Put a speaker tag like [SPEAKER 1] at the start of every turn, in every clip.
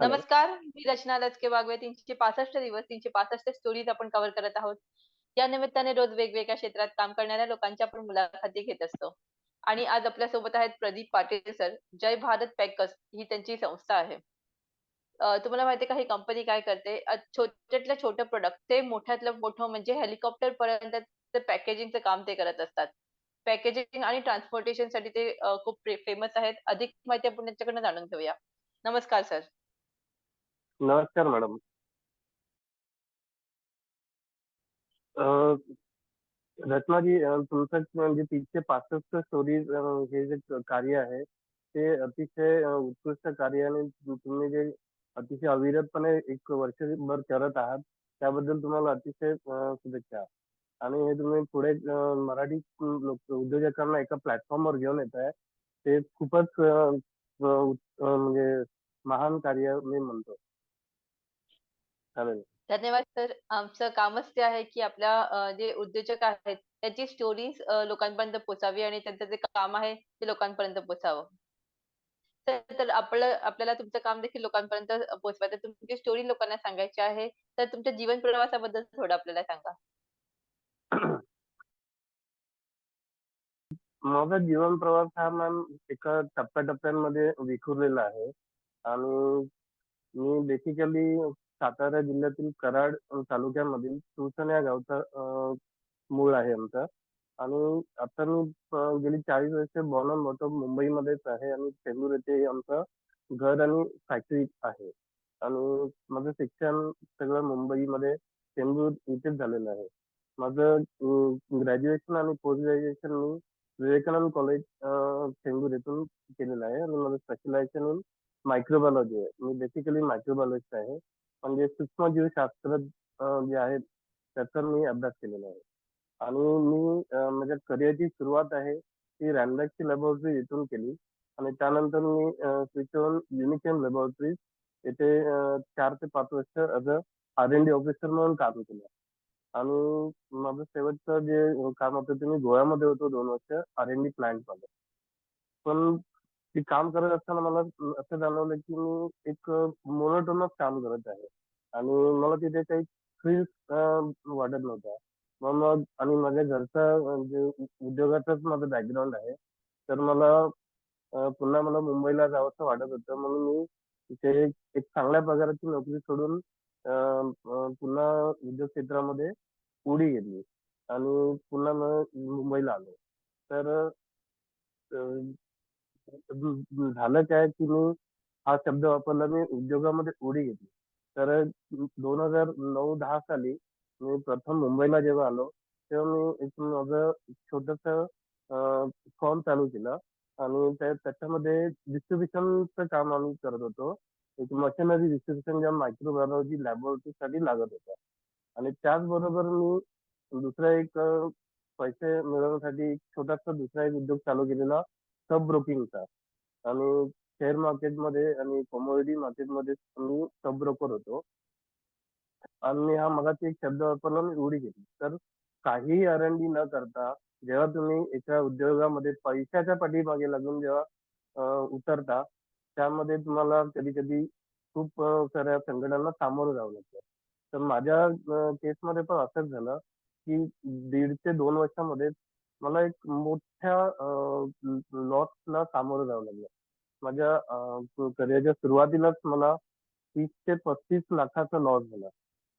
[SPEAKER 1] Hello.
[SPEAKER 2] नमस्कार, मी रचना लचके बागवे. 365 दिवस, 365 स्टोरीज आपण कव्हर करत आहोत. या निमित्ताने रोज वेगवेगळ्या क्षेत्रात काम करणाऱ्या लोकांच्या आपण मुलाखती घेत असतो. आणि आज आपल्यासोबत आहेत प्रदीप पाटील सर. जय भारत पॅकर्स ही त्यांची संस्था आहे. तुम्हाला माहिती आहे का ही कंपनी काय करते? अ, छोट्यातलं छोटं प्रॉडक्ट ते मोठ्यातलं मोठं म्हणजे हेलिकॉप्टर पर्यंत पॅकेजिंगचं काम ते करत असतात. पॅकेजिंग आणि ट्रान्सपोर्टेशनसाठी ते खूप फेमस आहेत. अधिक माहिती आपण त्यांच्याकडनं जाणून घेऊया. नमस्कार सर.
[SPEAKER 1] नमस्कार मॅडम. रत्नाजी तुमचं म्हणजे 365 स्टोरीज अ, हे जे क- कार्य आहे, ते अतिशय उत्कृष्ट कार्य आणि तु- तुम्ही जे अतिशय अविरतपणे एक वर्षभर करत आहात, त्याबद्दल तुम्हाला अतिशय शुभेच्छा. आणि हे तुम्ही पुढे मराठी लोक उद्योजकांना एका प्लॅटफॉर्मवर घेऊन येत आहे, ते खूपच उत- म्हणजे महान कार्य मी म्हणतो. चालेल.
[SPEAKER 2] धन्यवाद सर. आमचं कामच ते आहे, की आपल्या अ, जे उद्योजक आहेत, त्यांची स्टोरीज अ, लोकांपर्यंत पोहोचावी आणि त्यांचं जे काम आहे, ते लोकांपर्यंत पोहोचावं. तर तर आपलं आपल्याला तुमचं काम देखील लोकांपर्यंत अ, पोहोचवायचं. तुमची स्टोरी लोकांना सांगायची आहे. तर तुमच्या जीवन प्रवासाबद्दल थोडं आपल्याला सांगा.
[SPEAKER 1] माझा जीवन प्रवास हा मॅम एका टप्प्याटप्प्यांमध्ये विखुरलेला आहे आणि मी बेसिकली सातारा जिल्ह्यातील कराड तालुक्यामधील तुळसण या गावचा अ, मूळ आहे आमचं आणि आता मी अ, गेली 40 वर्ष बॉर्न अँड मुंबईमध्येच आहे आणि चेंबूर येथे आमचं घर आणि फॅक्टरी आहे आणि माझं शिक्षण सगळं मुंबईमध्ये चेंबूर इथेच झालेलं आहे. माझं ग्रॅज्युएशन आणि पोस्ट ग्रॅज्युएशन मी विवेकानंद कॉलेज अ, चेंबूर येथून केलेलं आहे आणि माझं स्पेशलायझेशन इन मायक्रोबायोलॉजी आहे. मी बेसिकली मायक्रोबायोलॉजिस्ट आहे. म्हणजे सूक्ष्मजीवशास्त्र जे आहे त्याचा मी अभ्यास केलेला आहे. आणि मी अ, माझ्या करिअरची सुरुवात आहे ती रॅमलॅक्सची लॅबोरेटरी इथून केली आणि त्यानंतर मी स्विच ऑन युनिकेम लॅबोरेटरीज येथे चार ते पाच वर्ष ॲज अ आर-एन-डी ऑफिसर म्हणून काम केलं. आणि माझं शेवटचं जे काम होतं ते मी गोव्यामध्ये होतो दोन वर्ष आर-एन-डी प्लांटमध्ये. पण की काम करत असताना मला असं जाणवलं की मी एक मोनोटोनस काम करत आहे आणि मला तिथे काही फ्री वाटत नव्हत्या मग मग आणि माझ्या घरचा म्हणजे उद्योगाचाच माझं बॅकग्राऊंड आहे. तर मला पुन्हा मला मुंबईला जावंसं वाटत होतं. म्हणून मी तिथे एक चांगल्या पगाराची नोकरी सोडून पुन्हा उद्योग क्षेत्रामध्ये उडी घेतली आणि पुन्हा मग मुंबईला आलो. तर झालं काय की मी हा शब्द वापरला मी उद्योगामध्ये उडी घेतली. तर दोन हजार नऊ दहा साली मी प्रथम मुंबईला जेव्हा आलो, तेव्हा मी एक माझं छोटंसं फॉर्म चालू केलं आणि त्या त्याच्यामध्ये डिस्ट्रीब्युशनचं काम आम्ही करत होतो. एक मशिनरी डिस्ट्रीब्युशन ज्या मायक्रोबायोलॉजी लॅबोरेटरीसाठी लागत होत्या आणि त्याचबरोबर मी दुसरा एक अ, पैसे मिळवण्यासाठी एक छोटासा दुसरा एक उद्योग चालू केलेला सब ब्रोकिंगचा आणि शेअर मार्केटमध्ये आणि कमोडिटी मार्केटमध्ये मी सब ब्रोकर होतो. आणि हा मगाशी एक शब्द वापरला मी उडी घेतली. तर काहीही आर-एन-डी न करता जेव्हा तुम्ही एका उद्योगामध्ये पैशाच्या पाठीमागे लागून जेव्हा अ, उतरता, त्यामध्ये तुम्हाला कधी-कधी खूप अ, साऱ्या संकटांना सामोरं जावं लागतं. तर माझ्या अ, केसमध्ये पण असंच झालं, की दीड ते 2 वर्षामध्ये मला एक मोठ्या लॉसला सामोरं जावं लागलं. माझ्या करिअरच्या सुरुवातीलाच मला तीस ते 35 लाखाचा लॉस झाला.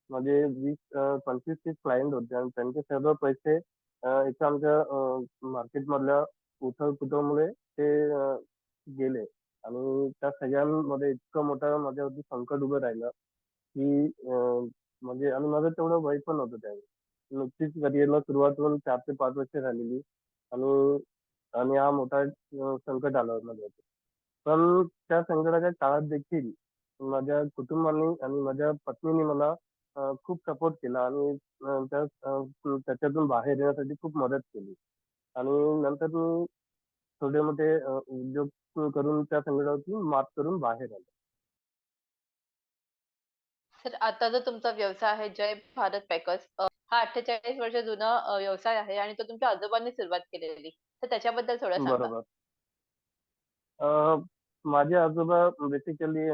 [SPEAKER 1] म्हणजे वीस पंचवीस तीस क्लायंट होते आणि त्यांचे सर्व पैसे एका आमच्या मार्केटमधल्या उथल-पुथलमुळे ते गेले आणि त्या सगळ्यांमध्ये इतकं मोठं माझ्यावरती संकट उभं राहिलं, की म्हणजे आणि माझं तेवढं वय पण नव्हतं त्यावेळी. नुकतीच करिअरला सुरुवात होऊन चार ते पाच वर्ष झालेली आणि आणि हा मोठा संकट आला माझ्यावरती. पण त्या संकटाच्या काळात देखील माझ्या कुटुंबाने आणि माझ्या पत्नीने मला अ, खूप सपोर्ट केला आणि अ, त्या अ, त्याच्यातून बाहेर येण्यासाठी खूप मदत केली. आणि नंतर मी छोटे-मोठे अ, उद्योग करून त्या संकटातून मात करून बाहेर आलो.
[SPEAKER 2] सर आता जो तुमचा व्यवसाय आहे जय भारत पॅकर्स अ, हा 48 वर्ष जुना अ, व्यवसाय आहे आणि तो तुमच्या आजोबांनी सुरुवात केलेली. तर त्याच्याबद्दल थोडं सांगा.
[SPEAKER 1] बरोबर. माझे आजोबा बेसिकली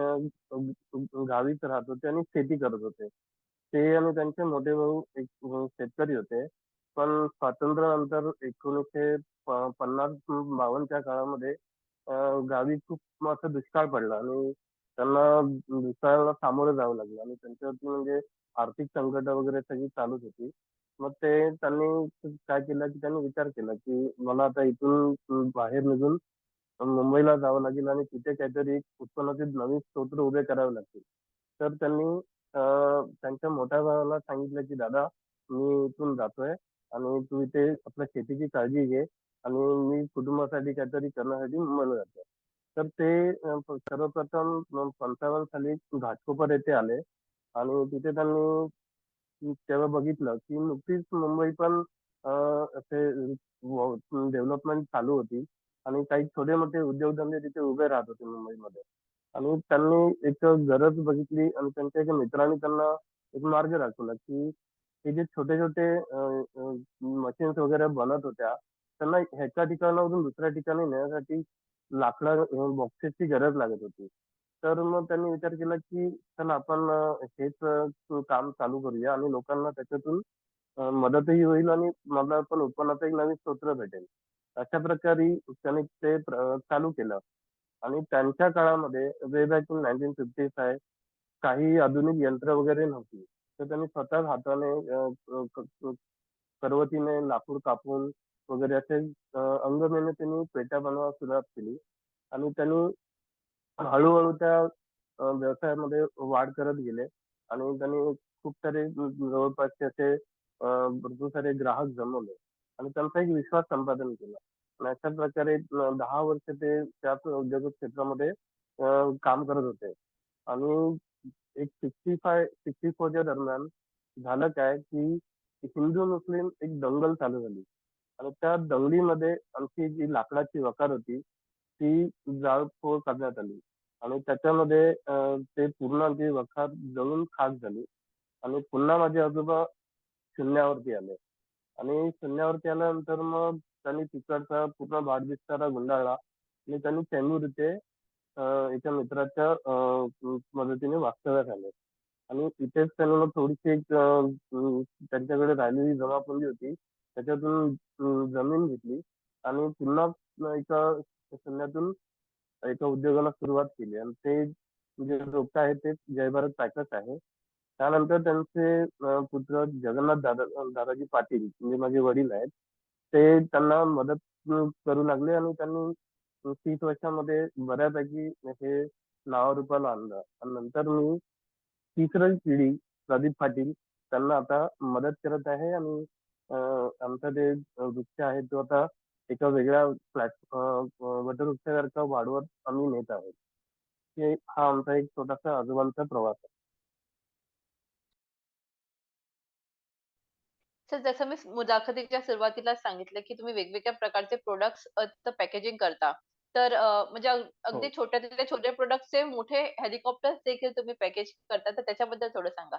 [SPEAKER 1] गावीच राहत होते आणि शेती करत होते. ते आणि त्यांचे मोठे भाऊ एक शेतकरी होते. पण स्वातंत्र्यानंतर 1950 बावन्नच्या काळामध्ये अ, गावी खूप असा दुष्काळ पडला आणि त्यांना दुष्काळाला सामोरं जावं लागलं आणि त्यांच्यावरती म्हणजे आर्थिक संकट वगैरे सगळी चालूच होती. मग ते त्यांनी काय केलं, की त्यांनी विचार केला, की मला आता इथून बाहेर निघून मुंबईला जावं लागेल आणि तिथे काहीतरी उत्पन्नाचे नवीन स्त्रोत उभे करावे लागतील. तर त्यांनी त्यांच्या मोठ्या भावाला सांगितलं, की "दादा, मी इथून जातोय आणि तू इथे आपल्या शेतीची काळजी घे आणि मी कुटुंबासाठी काहीतरी करण्यासाठी मुंबईला जातोय." तर ते सर्वप्रथम 55 साली घाटकोपर येथे आले आणि तिथे त्यांनी तेव्हा बघितलं, की नुकतीच मुंबई पण असे डेव्हलपमेंट चालू होती आणि काही छोटे-मोठे उद्योगधंदे तिथे उभे राहत होते मुंबईमध्ये. आणि त्यांनी एक गरज बघितली आणि त्यांच्या एका मित्राने त्यांना एक मार्ग दाखवला, की हे जे छोटे-छोटे मशीन्स वगैरे बनत होत्या, त्यांना ह्याच्या ठिकाणावरून दुसऱ्या ठिकाणी नेण्यासाठी लाकडा बॉक्सेसची गरज लागत होती. तर मग त्यांनी विचार केला, की चला आपण हेच काम चालू करूया आणि लोकांना त्याच्यातून मदतही होईल आणि मला पण उत्पन्नाचा एक नवीन स्त्रोत भेटेल. अशा प्रकारे त्यांनी ते प्र चालू केलं. आणि त्यांच्या काळामध्ये वे बॅक इन 1955 काही आधुनिक यंत्र वगैरे नव्हती. तर त्यांनी स्वतःच हाताने अ, करवतीने लाकूड कापून वगैरे असे अ, त्यांनी पेट्या बनवायला सुरुवात केली. आणि त्यांनी हळूहळू त्या व्यवसायामध्ये वाढ करत गेले. आणि त्यांनी खूप सारे जवळपासचे असे भरपूर सारे ग्राहक जमवले. आणि त्यांचा एक विश्वास संपादन केला. आणि अशा प्रकारे दहा वर्ष ते त्याच उद्योग क्षेत्रामध्ये काम करत होते. आणि एक सिक्स्टी फाय सिक्स्टी फोरच्या दरम्यान झालं काय, की हिंदू-मुस्लिम एक दंगल चालू झाली आणि त्या दंगलीमध्ये आमची जी लाकडाची वखार होती, ती जाळपोळ करण्यात आली आणि त्याच्यामध्ये ते पूर्ण आमची वखार जळून खाक झाली आणि पुन्हा माझे आजोबा शून्यावरती आले आणि शून्यावरती आल्यानंतर मग त्यांनी तिकडचा पूर्ण भाटबिस्तारा गुंडाळला आणि त्यांनी चेंबूर इथे एका मित्राच्या मदतीने वास्तव्यास आले. आणि तिथेच त्यांनी मग थोडीशी एक त्यांच्याकडे राहिलेली जमापुंजी होती. त्याच्यातून जमीन घेतली आणि पुन्हा एका शून्यातून एका उद्योगाला सुरुवात केली आणि ते जे रोपटं आहे ते जय भारत पॅकर्स आहे. त्यानंतर त्यांचे पुत्र जगन्नाथ दादा दादाजी पाटील म्हणजे माझे वडील आहेत. ते त्यांना मदत करू लागले आणि त्यांनी तीस वर्षामध्ये बऱ्यापैकी हे नावारूपाला आणलं आणि नंतर मी तिसरी पिढी प्रदीप पाटील त्यांना आता मदत करत आहे आणि आमचा जे वृक्ष आहे तो आता एका वेगळ्या प्लॅट वटवृक्षासारखा वाढवत आम्ही नेत आहोत. हे हा आमचा एक छोटासा आजोबांचा प्रवास आहे.
[SPEAKER 2] सर जसं मी मुलाखतीच्या सुरुवातीलाच सांगितलं, की तुम्ही वेगवेगळ्या प्रकारचे प्रॉडक्ट्स पॅकेजिंग करता. तर अ, म्हणजे अग अगदी
[SPEAKER 1] हो,
[SPEAKER 2] छोट्यातल्या छोटे प्रॉडक्ट्सचे मोठे हेलिकॉप्टर्स देखील तुम्ही पॅकेज करता. तर त्याच्याबद्दल थोडं सांगा?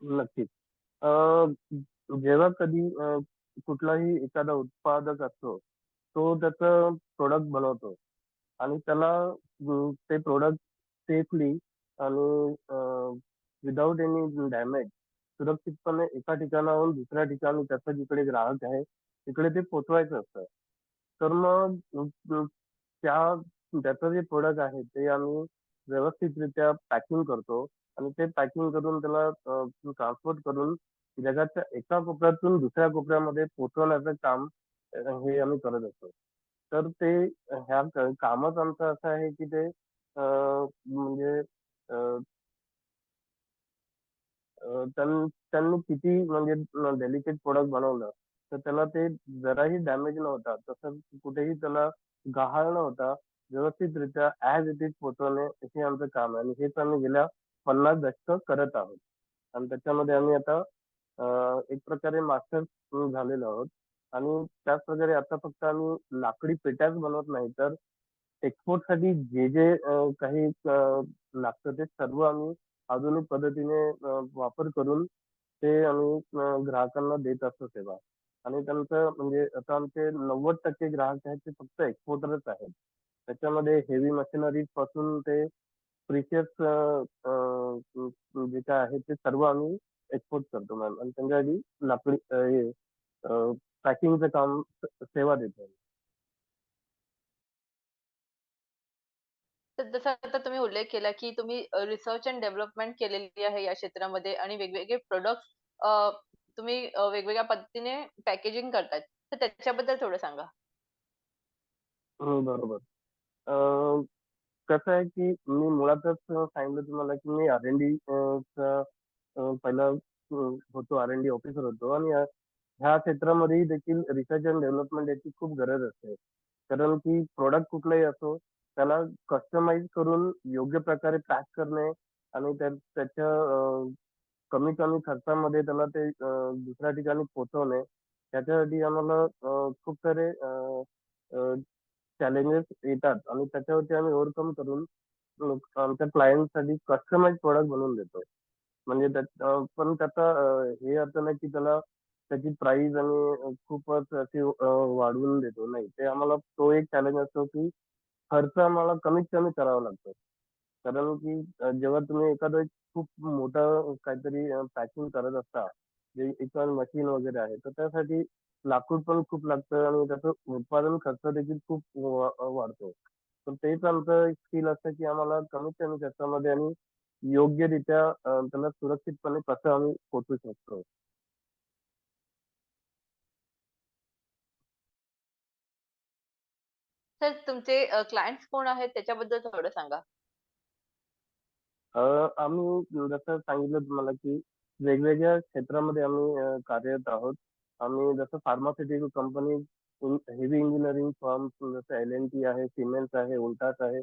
[SPEAKER 1] नक्कीच. अ, जेव्हा कधी अ, कुठलाही एखादा उत्पादक असतो, तो त्याचं प्रॉडक्ट बनवतो आणि त्याला अ, ते प्रॉडक्ट सेफली आणि विथआऊट एनी डॅमेज सुरक्षितपणे एका ठिकाणाहून दुसऱ्या ठिकाणी त्याचं जिकडे ग्राहक आहे, तिकडे ते पोहोचवायचं असतं. तर मग त्या त्याचं जे प्रोडक्ट आहे ते आम्ही व्यवस्थितरित्या पॅकिंग करतो आणि ते पॅकिंग करून त्याला ट्रान्सपोर्ट करून जगाच्या एका कोपऱ्यातून दुसऱ्या कोपऱ्यामध्ये पोहोचवण्याचं काम हे आम्ही करत असतो. तर ते ह्या कामच आमचं असं आहे, की ते अ, म्हणजे अ, त्यांनी किती म्हणजे डेलिकेट प्रोडक्ट बनवलं, तर त्याला ते जराही डॅमेज न होता, कुठेही त्याला गहाळ न होता, व्यवस्थितरित्या ऍज इट इज पोहोचवणे हे आमचं काम आहे. आणि हेच आम्ही गेल्या पन्नास दशक करत आहोत. आणि त्याच्यामध्ये आम्ही आता एक प्रकारे मास्टर झालेलो आहोत. आणि त्याचप्रकारे आता फक्त आम्ही लाकडी पेट्याच बनवत नाही, तर एक्सपोर्टसाठी जे, जे काही लागतं ते सर्व आम्ही आधुनिक पद्धतीने वापर करून ते आम्ही ग्राहकांना देत असतो सेवा. आणि त्यांचं म्हणजे आता आमचे 90% ग्राहक आहेत ते फक्त एक्सपोर्टरच आहेत. त्याच्यामध्ये हेवी मशिनरीजपासून ते प्रिशियस जे काय आहे ते सर्व आम्ही एक्सपोर्ट करतो मॅम आणि त्यांच्यासाठी लाकडी हे पॅकिंगचं काम सेवा देतो
[SPEAKER 2] तर जसं आता तुम्ही उल्लेख केला, की तुम्ही रिसर्च एंड डेव्हलपमेंट केलेली आहे या क्षेत्रामध्ये आणि वेगवेगळे प्रॉडक्ट्स तुम्ही अ, वेगवेगळ्या पद्धतीने पॅकेजिंग करताय. तर त्याच्याबद्दल थोडं सांगा?
[SPEAKER 1] बरोबर. अ, कसं आहे की मी मुळातच सांगितलं तुम्हाला की मी आर-एन-डी चा अ, पहिला अ, होतो आर-एन-डी ऑफिसर होतो आणि अ, ह्या क्षेत्रामध्येही देखील रिसर्च एंड डेव्हलपमेंट याची खूप गरज असते. कारण की प्रॉडक्ट कुठलाही असो, त्याला कस्टमाइज करून योग्य प्रकारे पॅक करणे आणि त्याच्या कमी कमी खर्चामध्ये त्याला ते दुसऱ्या ठिकाणी पोहोचवणे, त्याच्यासाठी आम्हाला खूप सारे चॅलेंजेस येतात आणि त्याच्यावरती आम्ही ओव्हरकम करून आमच्या क्लायंटसाठी कस्टमाइज प्रोडक्ट बनवून देतो. म्हणजे त्यात पण त्याचा हे अर्थ नाही की त्याला त्याची प्राइस आम्ही खूपच अशी वाढवून देतो. नाही, ते आम्हाला तो एक चॅलेंज असतो की खर्च आम्हाला कमीत कमी करावा लागतो. कारण की जेव्हा तुम्ही एखादं खूप मोठं काहीतरी पॅकिंग करत असता, जे इतर मशीन वगैरे आहे, तर त्यासाठी लाकूड पण खूप लागतं आणि त्याचं उत्पादन खर्च देखील खूप वा वाढतो. तर तेच आमचं एक स्किल असतं की आम्हाला कमीत कमी खर्चामध्ये आणि योग्यरित्या अ, त्याला सुरक्षितपणे कसं आम्ही पोहोचवू शकतो.
[SPEAKER 2] सर तुमचे क्लायंट्स कोण आहेत त्याच्याबद्दल थोडं सांगा?
[SPEAKER 1] अ, आम्ही जसं सांगितलं तुम्हाला, की वेगवेगळ्या क्षेत्रामध्ये आम्ही अ, कार्यरत आहोत. आम्ही जसं pharmaceutical company, heavy engineering firm जसं एल-एन-टी आहे, सिमेन्स आहे, उल्टास आहे,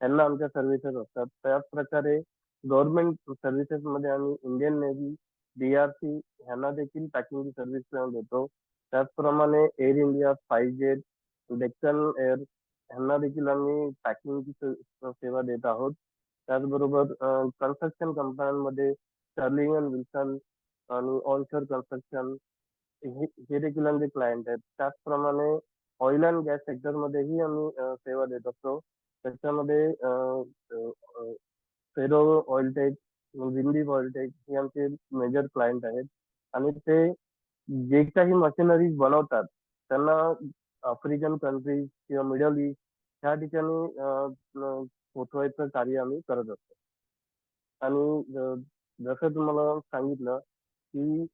[SPEAKER 1] यांना आमच्या सर्व्हिसेस असतात. त्याच प्रकारे गव्हर्नमेंट सर्व्हिसेसमध्ये आम्ही इंडियन नेव्ही, डी-आर-सी ह्यांना देखील पॅकिंगची सर्व्हिस देतो. त्याचप्रमाणे Air India, SpiceJet, Deccan Air ह्यांना देखील आम्ही पॅकिंगची सेवा देत आहोत. त्याचबरोबर कन्स्ट्रक्शन कंपन्यांमध्ये स्टर्लिंग अँड विल्सन आणि ऑनशोर कन्स्ट्रक्शन हे हे देखील आमचे क्लायंट आहेत. त्याचप्रमाणे ऑइल अँड गॅस सेक्टरमध्येही आम्ही सेवा देत असतो. त्याच्यामध्ये फेरो ऑइलटेक, विंदी ऑइलटेक हे आमचे मेजर क्लायंट आहेत आणि ते जे काही मशिनरीज बनवतात, त्यांना आफ्रिकन कंट्रीज किंवा मिडल ईस्ट ह्या ठिकाणी पोचवायचं कार्य आम्ही करत असतो. आणि जसं तुम्हाला सांगितलं, की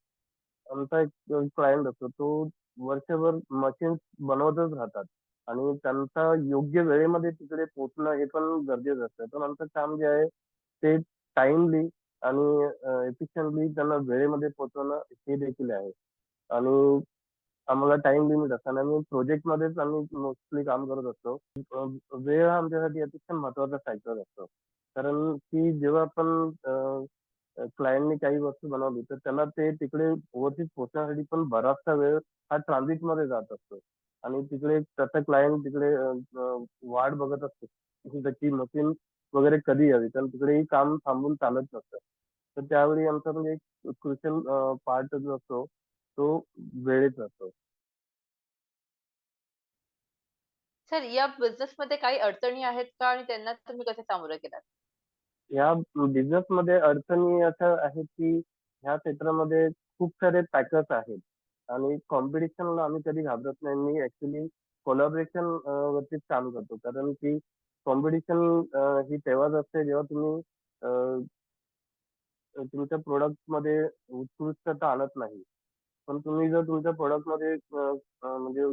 [SPEAKER 1] आमचा एक क्लायंट असतो, तो वर्षभर मशीन्स बनवतच राहतात आणि त्यांचा योग्य वेळेमध्ये तिकडे पोहोचणं हे पण गरजेचं असतं. पण आमचं काम जे आहे, ते टाइमली आणि एफिशियंटली त्यांना वेळेमध्ये पोहोचवणं हे देखील आहे. आणि आम्हाला टाइम लिमिट असतं आणि प्रोजेक्टमध्येच आम्ही मोस्टली काम करत असतो. वेळ हा आमच्यासाठी अतिशय महत्त्वाचा फॅक्टर असतो. कारण की जेव्हा आपण क्लायंटने काही वस्तू बनवली, तर त्याला ते तिकडे व्यवस्थित पोहोचण्यासाठी पण बराचसा वेळ हा ट्रान्झिटमध्ये जात असतो. आणि तिकडे त्याचा क्लायंट तिकडे वाट बघत असतो, त्याची मशीन वगैरे कधी यावी. कारण तिकडेही काम थांबून चालत नसतं. तर त्यावेळी आमचा म्हणजे एक क्रुशियल पार्ट जो असतो, तो वेळेचा असतो.
[SPEAKER 2] सर या बिझनेसमध्ये काही अडचणी आहेत का आणि त्यांना तुम्ही कसे सामोरं गेलात?
[SPEAKER 1] या बिझनेसमध्ये अडचणी अशा आहेत, की ह्या क्षेत्रामध्ये खूप सारे पॅकर्स आहेत आणि कॉम्पिटिशनला आम्ही कधी घाबरत नाही. मी ॲक्चुअली कोलॅबोरेशन अ, वरतीच काम करतो. कारण की कॉम्पिटिशन ही तेव्हाच असते जेव्हा तुम्ही अ, तुमच्या प्रॉडक्टमध्ये उत्कृष्टता आणत नाही. पण तुम्ही जर तुमच्या प्रोडक्टमध्ये अ, म्हणजे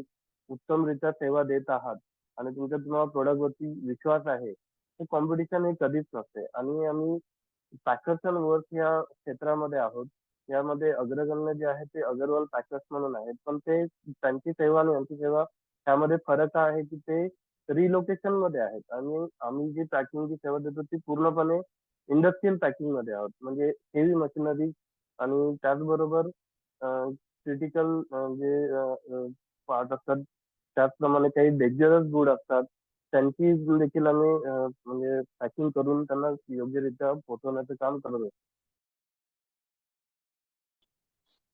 [SPEAKER 1] उत्तमरित्या सेवा देत आहात आणि तुमच्या तुम्हाला प्रॉडक्टवरती विश्वास आहे, तर कॉम्पिटिशन हे कधीच नसते आणि आम्ही पॅकर्स अँड वर्क या क्षेत्रामध्ये आहोत. यामध्ये अग्रगण्य जे आहे ते अगरवाल पॅकर्स म्हणून आहेत. पण ते त्यांची सेवा आणि आमची सेवा यामध्ये फरक हा आहे, की ते रिलोकेशनमध्ये आहेत आणि आम्ही जी पॅकिंगची सेवा देतो ती पूर्णपणे इंडस्ट्रियल पॅकिंगमध्ये आहोत. म्हणजे हेवी मशिनरी आणि त्याचबरोबर क्रिटिकल जे पार्ट असतात, त्याचप्रमाणे काही डेंजरस गुड असतात. त्यांची देखील आम्ही म्हणजे पॅकिंग करून त्यांना योग्यरित्या पोहोचवण्याचं काम करत असतो.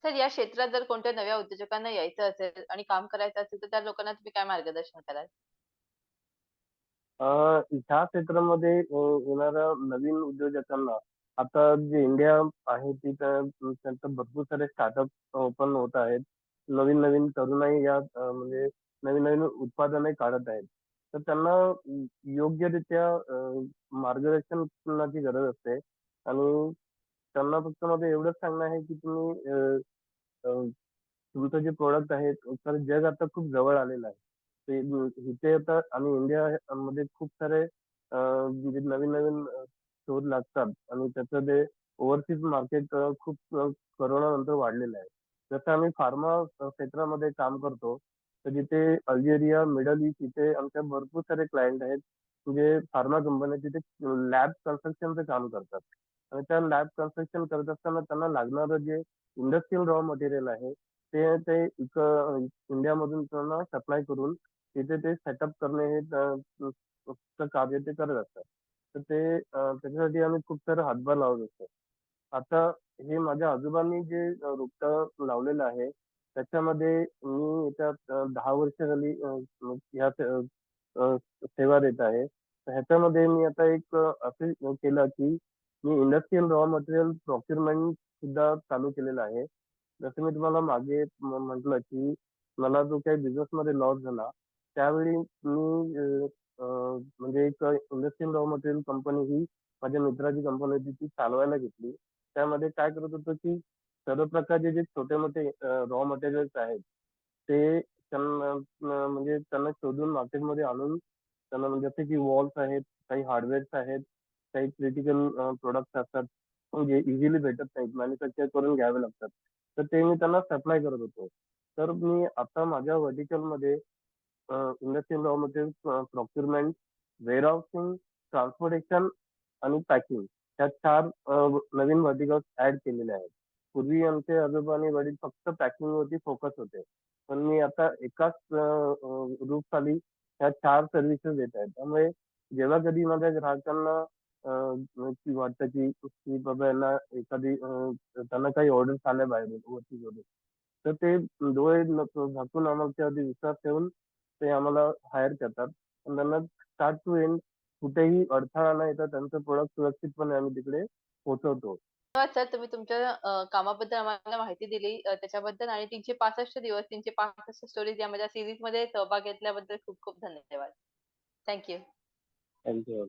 [SPEAKER 2] सर या क्षेत्रात जर कोणत्या नव्या उद्योजकांना यायचं असेल आणि काम करायचं असेल, तर त्या लोकांना तुम्ही काय मार्गदर्शन कराल?
[SPEAKER 1] अ, ह्या क्षेत्रामध्ये येणाऱ्या नवीन उद्योजकांना आता जे इंडिया आहे तिथं त्यांचं भरपूर सारे स्टार्टअप ओपन होत आहेत. नवीन-नवीन तरुणाई या म्हणजे नवीन-नवीन उत्पादने काढत आहेत. तर त्यांना योग्यरित्या मार्गदर्शनाची गरज असते आणि त्यांना फक्त माझं एवढंच सांगणं आहे, की तुम्ही अ, अ, तुमचं जे प्रोडक्ट आहे तर जग आता खूप जवळ आलेलं आहे. ते इथे आता आणि इंडिया मध्ये खूप सारे अ, म्हणजे नवीन-नवीन शोध लागतात आणि त्याचं ते ओव्हरसीज मार्केट खूप करोना नंतर वाढलेलं आहे. जसं आम्ही फार्मा क्षेत्रामध्ये काम करतो, तर जिथे अल्जेरिया, मिडल ईस्ट इथे आमच्या भरपूर सारे क्लायंट आहेत. जे फार्मा कंपन्या तिथे लॅब कन्स्ट्रक्शनचं काम करतात. आणि त्या लॅब कन्स्ट्रक्शन करत असताना त्यांना लागणारं जे इंडस्ट्रियल रॉ मटेरियल आहे, ते ते इक इंडियामधून त्यांना सप्लाय करून तिथे ते सेटअप करणे हे कार्य ते करत असतात. तर ते त्याच्यासाठी आम्ही खूप सारा हातभार लावत असतो. आता हे माझ्या आजोबांनी जे अ, रोपटं लावलेलं आहे, त्याच्यामध्ये मी याच्यात अ, 10 वर्ष झाली अ, अ, अ, सेवा देत आहे. तर ह्याच्यामध्ये मी आता एक अ, असं केलं, की मी इंडस्ट्रियल रॉ मटेरियल प्रोक्युरमेंट सुद्धा चालू केलेलं आहे. जसं मी तुम्हाला मागे म म्हटलं, की मला जो काही बिझनेसमध्ये लॉस झाला, त्यावेळी मी अ, म्हणजे एक इंडस्ट्रियल रॉ मटेरियल कंपनी ही माझ्या मित्राची कंपनी होती ती चालवायला घेतली. त्यामध्ये काय करत होतो, की सर्व प्रकारचे जे छोटे-मोठे रॉ मटेरियल्स आहेत, ते त्यांना म्हणजे त्यांना शोधून मार्केटमध्ये आणून त्यांना म्हणजे जसे की वॉल्स आहेत, काही हार्डवेअर्स आहेत, काही क्रिटिकल प्रोडक्ट्स असतात, म्हणजे इझिली भेटत नाहीत, मॅन्युफॅक्चर करून घ्यावे लागतात. तर ते मी त्यांना सप्लाय करत होतो. तर मी आता माझ्या व्हर्टिकलमध्ये industrial raw material procurement, warehousing, transportation आणि पॅकिंग ह्या चार नवीन व्हर्टिकल्स ऍड केलेले आहेत. पूर्वी आमचे आजोबा आणि वडील फक्त पॅकिंग वरती फोकस होते. पण मी आता एकाच रूप खाली ह्या चार सर्व्हिसेस देत आहेत त्यामुळे जेव्हा कधी माझ्या ग्राहकांना की वाटतं, की की बाबा यांना एखादी त्यांना काही ऑर्डर्स आल्या बाहेरून ओव्हरसीजवरून, तर ते डोळे झाकून आम्हाला त्यावरती विश्वास ठेवून ते आम्हाला हायर करतात. आणि त्यांना स्टार्ट टू एंड कुठेही अडथळा न येता त्यांचं प्रॉडक्ट सुरक्षितपणे आम्ही तिकडे पोहोचवतो.
[SPEAKER 2] धन्यवाद सर तुम्ही तुमच्या कामाबद्दल आम्हाला माहिती दिली त्याच्याबद्दल आणि 365 दिवस 365 स्टोरीज या माझ्या सीरीजमध्ये सहभाग घेतल्याबद्दल खूप खूप धन्यवाद. Thank you.
[SPEAKER 1] Thank you.